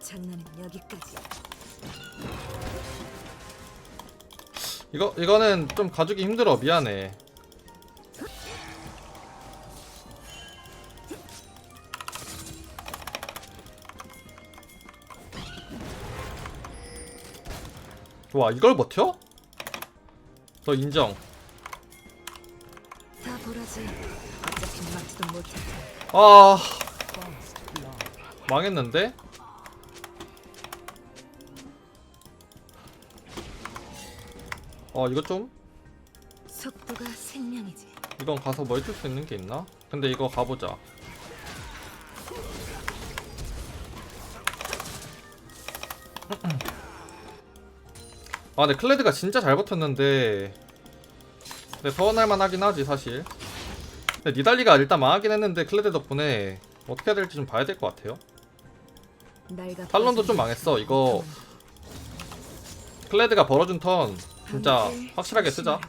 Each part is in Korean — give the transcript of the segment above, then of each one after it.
장난은 여기까지야. 이거 이거는 좀 가주기 힘들어 미안해 와 이걸 버텨? 저 인정 다 보라지. 어차피 막지도 못해. 아 망했는데? 어 이거 좀 속도가 생명이지. 이건 가서 뭐 해줄 수 있는 게 있나? 근데 이거 가보자 아 근데 클레드가 진짜 잘 버텼는데. 근데 서운할만 하긴 하지 사실. 근데 니달리가 일단 망하긴 했는데 클레드 덕분에 어떻게 해야 될지 좀 봐야 될 것 같아요. 탈론도 좀 망했어 이거. 클레드가 벌어준 턴 진짜 확실하게 쓰자.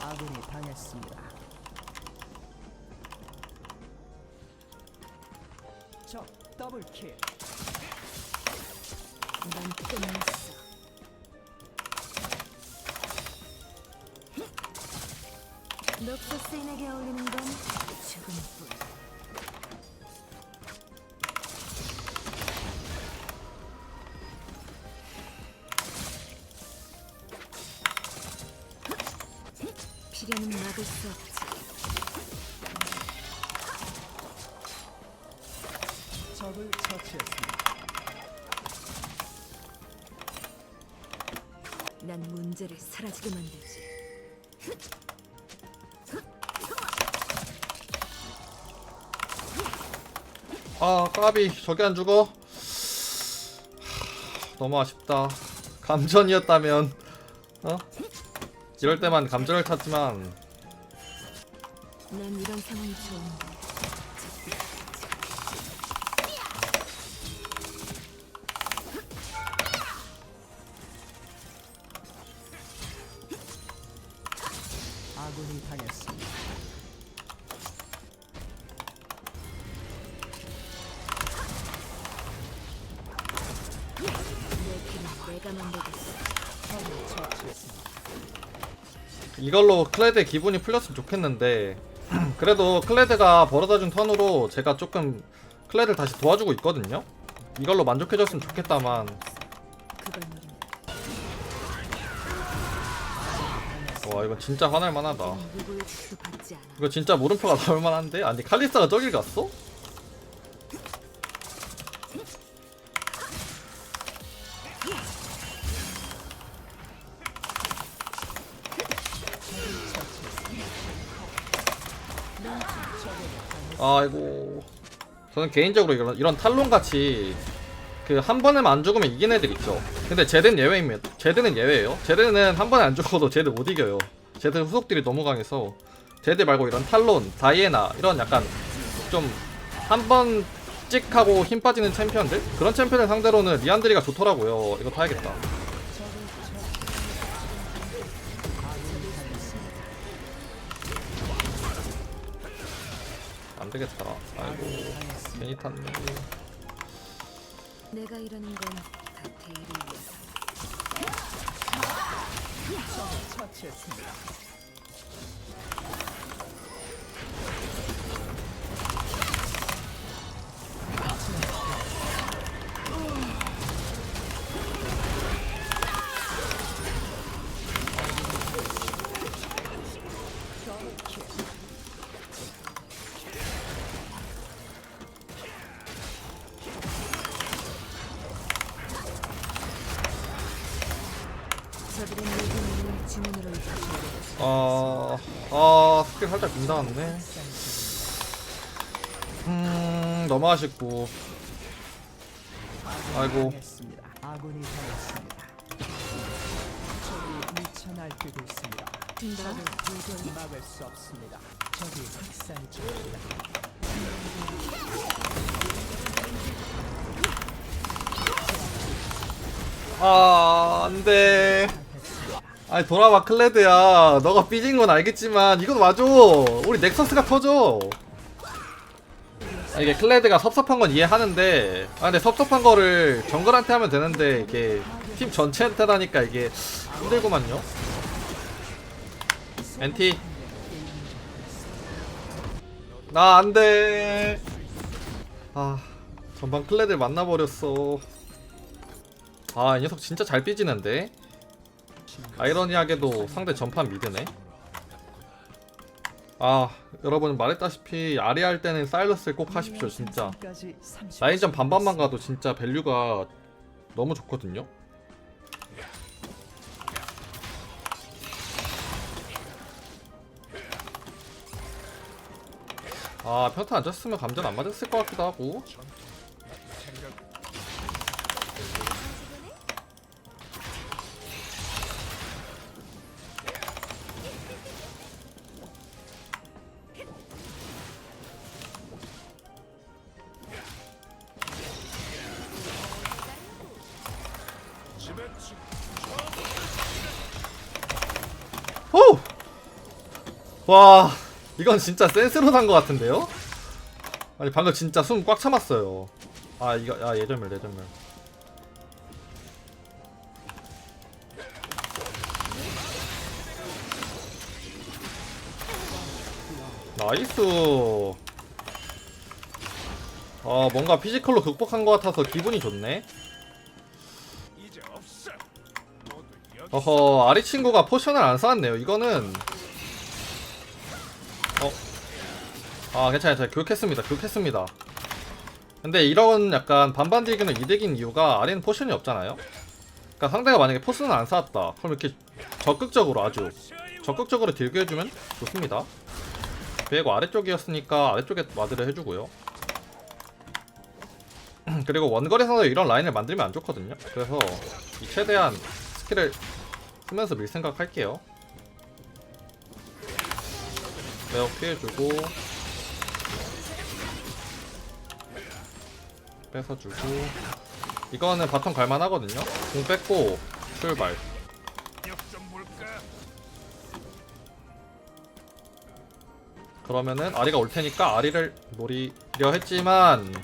아군이 당했습니다. 적 더블킬. 난 끝났어. 녹소스인에게 어울리는 건 죽음뿐. 필요는 막을 수 없지. 적을 처치했습니다. 난 문제를 사라지게 만들지. 아 까비 저게 안 죽어 하, 너무 아쉽다 감전이었다면 어? 이럴 때만 감전을 찾지만 난 이런 상황이 좋은데. 이걸로 클레드의 기분이 풀렸으면 좋겠는데 그래도 클레드가 벌어다준 턴으로 제가 조금 클레드를 다시 도와주고 있거든요 이걸로 만족해줬으면 좋겠다만 와 이건 진짜 화날만하다. 이거 진짜 물음표가 나올만한데? 아니 칼리스타가 저길 갔어? 저는 개인적으로 이런, 이런 탈론 같이 그 한 번에만 안 죽으면 이긴 애들 있죠. 근데 제드는 예외입니다. 제드는 예외예요. 제드는 한 번에 안 죽어도 제드 못 이겨요. 제드 후속들이 너무 강해서 제드 말고 이런 탈론, 다이애나 이런 약간 좀 한 번 찍하고 힘 빠지는 챔피언들? 그런 챔피언을 상대로는 리안드리가 좋더라고요. 이거 타야겠다 안 되겠다 아이고 괜히 탔네 내가 이러는 건다 대의를 위해서. 처치했습니다. 살짝 빗나갔네. 음, 너무 아쉽고. 아이고. 아군이 당했습니다. 적이 미쳐 날뛰고 있습니다. 적을 도저히 막을 수 없습니다. 적이 학살 중입니다. 아 안돼 아니 돌아봐 클레드야. 너가 삐진 건 알겠지만 이건 와줘. 우리 넥서스가 터져. 아, 이게 클레드가 섭섭한 건 이해하는데 아 근데 섭섭한 거를 정글한테 하면 되는데 이게 팀 전체한테 하니까 이게 힘들구만요. 엔티. 나 안돼. 아 전방 클레드를 만나버렸어. 아 이 녀석 진짜 잘 삐지는데 아이러니하게도 상대 전판 미드네. 아 여러분 말했다시피 아리 할 때는 사일러스를 꼭 하십시오 진짜. 라인전 반반만 가도 진짜 밸류가 너무 좋거든요. 아 평타 안 쳤으면 감전 안 맞았을 것 같기도 하고 호! 와 이건 진짜 센스로 산 것 같은데요? 아니 방금 진짜 숨 꽉 참았어요 아 이거 아 예전멸 예전멸 나이스 아 뭔가 피지컬로 극복한 것 같아서 기분이 좋네 이제 없어. 어허 아리 친구가 포션을 안 쌓았네요. 이거는 어? 아 괜찮아요. 제가 교육했습니다. 교육했습니다. 근데 이런 약간 반반 딜기는 이득인 이유가 아리는 포션이 없잖아요? 그러니까 상대가 만약에 포션을 안 쌓았다. 그럼 이렇게 적극적으로 아주 적극적으로 딜교 해주면 좋습니다. 그리고 아래쪽이었으니까 아래쪽에 와드를 해주고요. 그리고 원거리에서 이런 라인을 만들면 안 좋거든요. 그래서 이 최대한 스킬을 쓰면서 밀 생각 할게요. 매혹 피해주고 뺏어주고 이거는 바텀 갈만하거든요. 공 뺏고 출발. 그러면은 아리가 올 테니까 아리를 노리려 했지만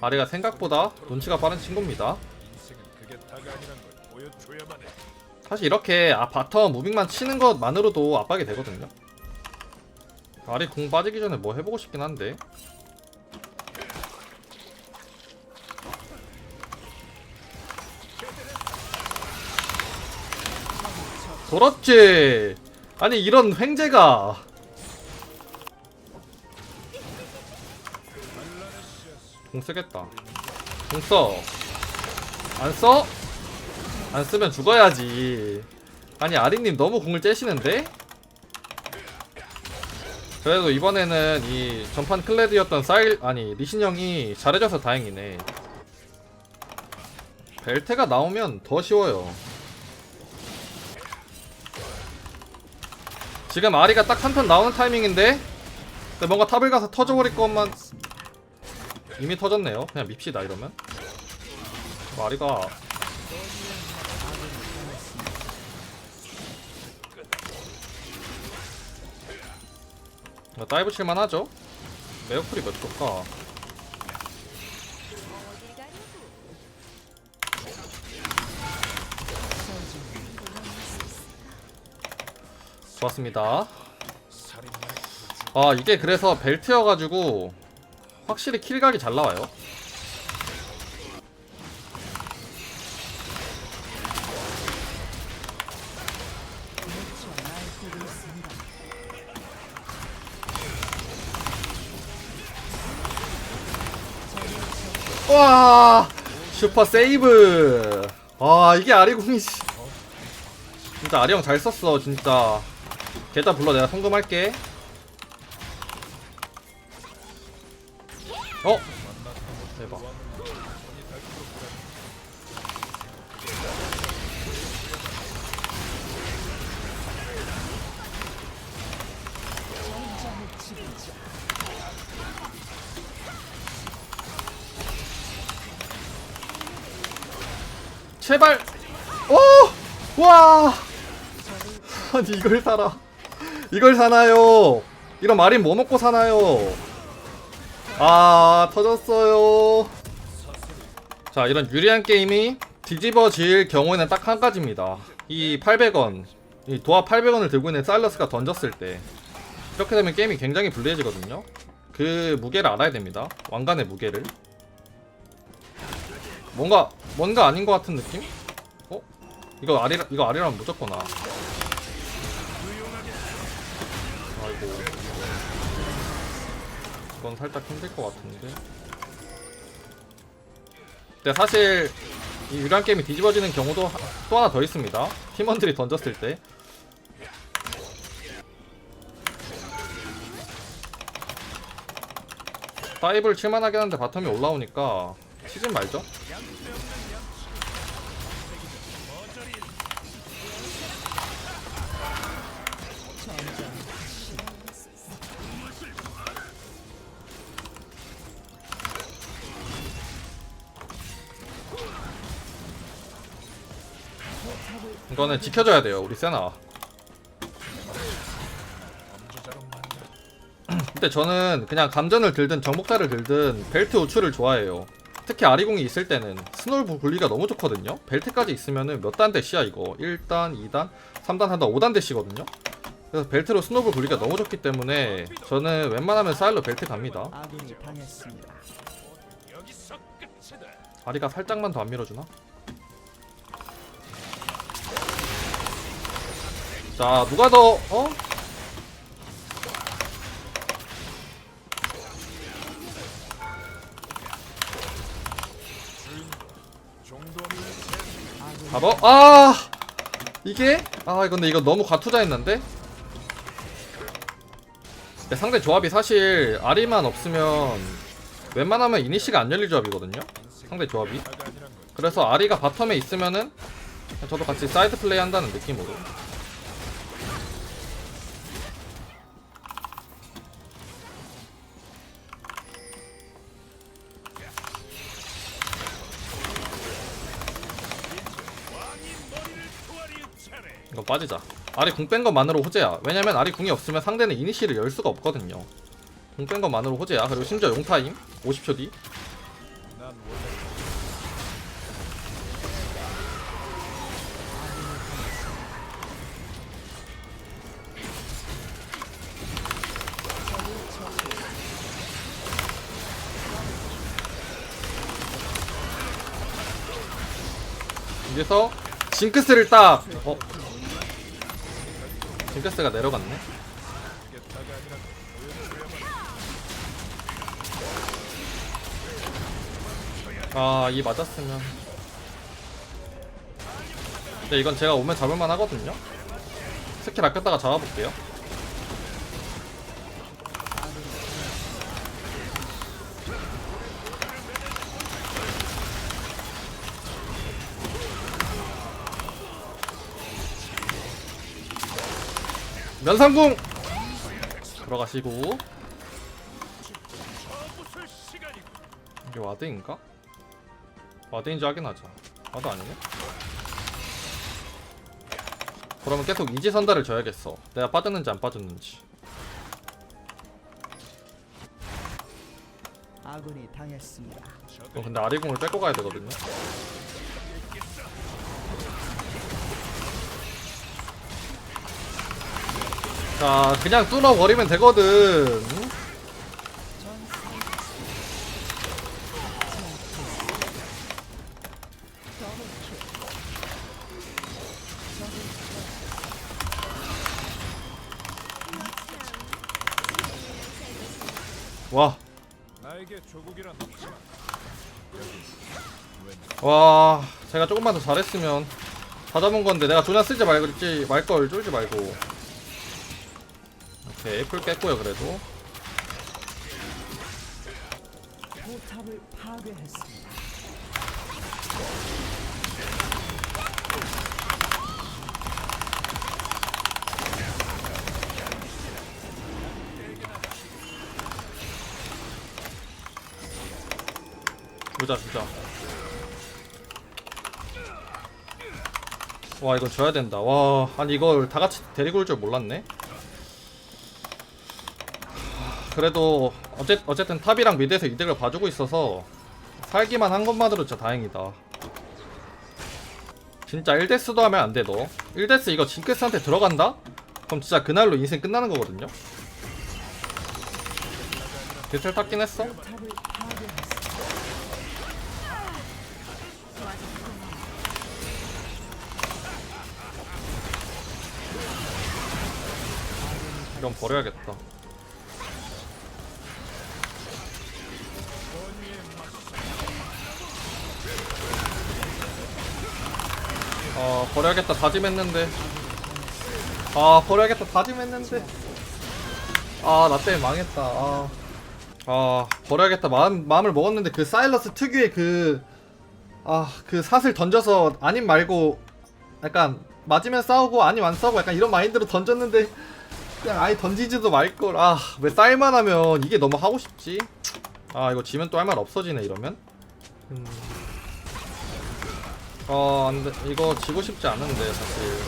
아리가 생각보다 눈치가 빠른 친구입니다. 사실 이렇게 아 바텀 무빙만 치는 것만으로도 압박이 되거든요. 아리 공 빠지기 전에 뭐 해보고 싶긴 한데. 그렇지. 아니 이런 횡재가 공 쓰겠다. 공 써. 안 써? 안 쓰면 죽어야지. 아니 아리님 너무 공을 째시는데? 그래도 이번에는 이 전판 클레드였던 사일 아니 리신 형이 잘해줘서 다행이네. 벨테가 나오면 더 쉬워요. 지금 아리가 딱 한 턴 나오는 타이밍인데 근데 뭔가 탑을 가서 터져버릴 것만 이미 터졌네요. 그냥 밉시다 이러면. 아리가 다이브 칠만 하죠? 에어풀이 몇 줄까? 좋았습니다. 아 이게 그래서 벨트여가지고 확실히 킬각이 잘 나와요. 와 슈퍼 세이브. 아 이게 아리공이 지. 진짜 아리 형 잘 썼어 진짜. 계좌 불러 내가 성금할게. 어? 제발 오! 와! 아니 이걸 사라. 이걸 사나요? 이런 마린 뭐 먹고 사나요? 아 터졌어요. 자 이런 유리한 게임이 뒤집어질 경우에는 딱 한 가지입니다. 이 800원, 이 도합 800원을 들고 있는 사일러스가 던졌을 때 이렇게 되면 게임이 굉장히 불리해지거든요. 그 무게를 알아야 됩니다. 왕관의 무게를. 뭔가 뭔가 아닌 것 같은 느낌? 어? 이거 아리 이거 아리라면 무조건 아. 아이고. 이건 살짝 힘들 것 같은데. 근데 사실 이 유리한 게임이 뒤집어지는 경우도 하- 또 하나 더 있습니다. 팀원들이 던졌을 때. 다이브를 칠만하게 하는데 바텀이 올라오니까 치진 말죠. 이거는 지켜줘야 돼요, 우리 세나. 근데 저는 그냥 감전을 들든 정복자를 들든 벨트 우출을 좋아해요. 특히 아리공이 있을 때는 스노우 굴리가 너무 좋거든요. 벨트까지 있으면은 몇 단 대시야 이거. 1단, 2단, 3단 한다 5단 대시거든요. 그래서 벨트로 스노우 굴리가 너무 좋기 때문에 저는 웬만하면 사일로 벨트 갑니다. 아리가 살짝만 더 안 밀어주나? 자 누가 더 어? 바로 아! 이게? 아 근데 이거 너무 과투자했는데? 근데 상대 조합이 사실 아리만 없으면 웬만하면 이니시가 안 열릴 조합이거든요? 상대 조합이. 그래서 아리가 바텀에 있으면은 저도 같이 사이드 플레이 한다는 느낌으로 빠지자. 아리 궁 뺀 것만으로 호재야. 왜냐면 아리 궁이 없으면 상대는 이니시를 열 수가 없거든요. 궁 뺀 것만으로 호재야. 그리고 심지어 용타임? 50초 뒤? 여기서 징크스를 딱 어? 징크스가 내려갔네. 아이 맞았으면. 근데 이건 제가 오면 잡을만 하거든요. 스킬 아꼈다가 잡아볼게요 무슨 시간이고 이게 와드인가? 와드인지 확인하자 와드 아니네? 그러면 계속 이지선다를 줘야겠어 내가 빠졌는지 안 빠졌는지 아군이 당했습니다. 그럼 근데 아리궁을 뺏고 가야 되거든요 자 그냥 뚫어버리면 되거든. 와. 나에게 조국이란 와 제가 조금만 더 잘했으면 다 잡은 건데 내가 조냐 쓰지 말지 말걸 쫄지 말고 오케이 풀 깼고요 그래도. 포탑을 파괴했습니다. 주자 주자. 와 이거 줘야 된다. 와 아니 이걸 다 같이 데리고 올 줄 몰랐네 그래도 어쨌, 어쨌든 탑이랑 미드에서 이득을 봐주고 있어서 살기만 한 것만으로 진짜 다행이다 진짜 1데스도 하면 안돼 너 1데스 이거 징크스한테 들어간다? 그럼 진짜 그날로 인생 끝나는 거거든요 디텔 탔긴 했어. 이건 버려야겠다 버려야겠다. 다짐했는데. 아 버려야겠다. 다짐했는데. 아 나 때문에 망했다. 아, 아 버려야겠다. 마음, 마음을 먹었는데 그 사일러스 특유의 그 아, 그 삿을 던져서 아님 말고 약간 맞으면 싸우고 아님 안 싸우고 약간 이런 마인드로 던졌는데 그냥 아예 던지지도 말걸. 아 왜 쌀만 하면 이게 너무 하고 싶지? 아 이거 지면 또 할 말 없어지네 이러면? 음. 어 안 돼. 이거 지고 싶지 않은데 사실.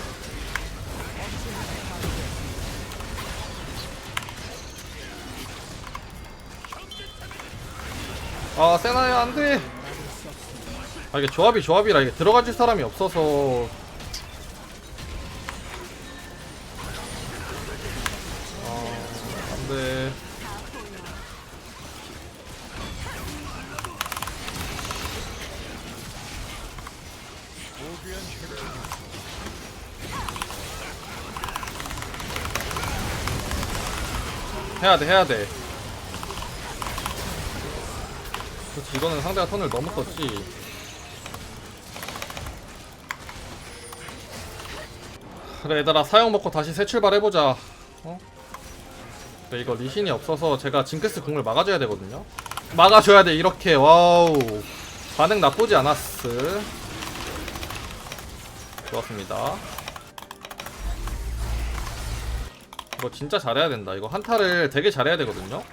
아 세나야 안 돼. 아 이게 조합이 조합이라 이게 들어가줄 사람이 없어서 해야 돼 해야 돼. 그렇지 이거는 상대가 턴을 너무 떴지. 그래 얘들아 사형 먹고 다시 새 출발해보자. 어? 네, 이거 리신이 없어서 제가 징크스 궁을 막아줘야 되거든요? 막아줘야 돼 이렇게. 와우. 반응 나쁘지 않았어 좋았습니다 이거 진짜 잘해야 된다. 이거 한타를 되게 잘해야 되거든요.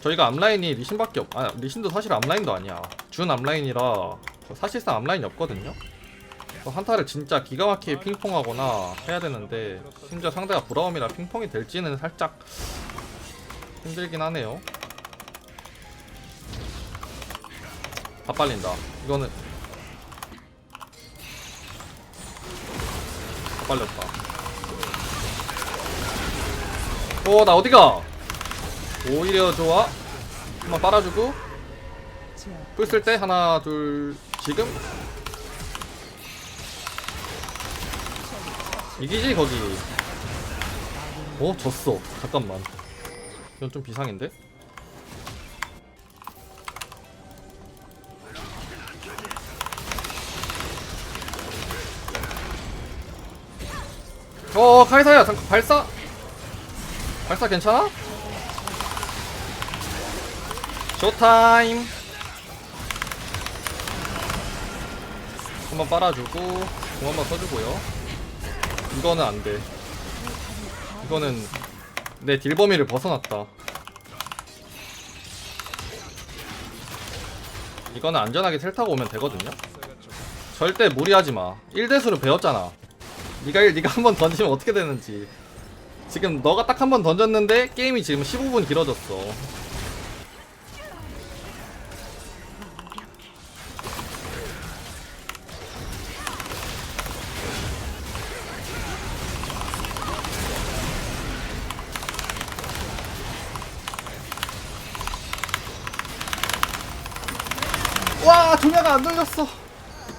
저희가 앞라인이 리신밖에 없. 아 리신도 사실 앞라인도 아니야. 준 앞라인이라 사실상 앞라인이 없거든요. 한타를 진짜 기가 막히게 핑퐁하거나 해야 되는데 심지어 상대가 브라움이라 핑퐁이 될지는 살짝 힘들긴 하네요. 다 빨린다. 이거는 다 빨렸다. 어, 나 어디가? 오히려 좋아. 한번 빨아주고. 풀 쓸 때 하나, 둘, 지금? 이기지, 거기. 어, 졌어. 잠깐만. 이건 좀 비상인데? 어, 카이사야, 잠깐, 발사! 발사 괜찮아? 쇼타임. 한번 빨아주고 공 한번 써주고요. 이거는 안돼. 이거는 내 딜 범위를 벗어났다. 이거는 안전하게 텔 타고 오면 되거든요? 절대 무리하지마. 1대수로 배웠잖아 1 니가 한 번 던지면 어떻게 되는지. 지금 너가 딱 한 번 던졌는데 게임이 지금 15분 길어졌어. 와 종야가 안 돌렸어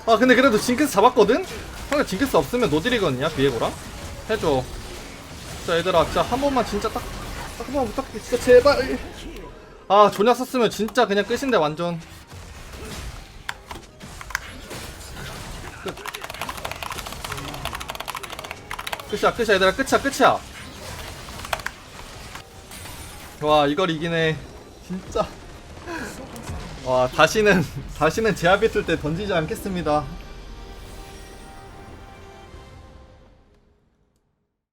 아 근데 그래도 징크스 잡았거든? 형님 징크스 없으면 노딜이거든요 비에고랑. 해줘. 자 얘들아 진짜 한 번만 진짜 딱 딱 한 번만 부탁해. 진짜 제발. 아 조냐 썼으면 진짜 그냥 끝인데 완전. 끝 끝이야 끝이야 얘들아. 끝이야 끝이야. 와 이걸 이기네. 진짜 와 다시는 다시는 제압 있을 때 던지지 않겠습니다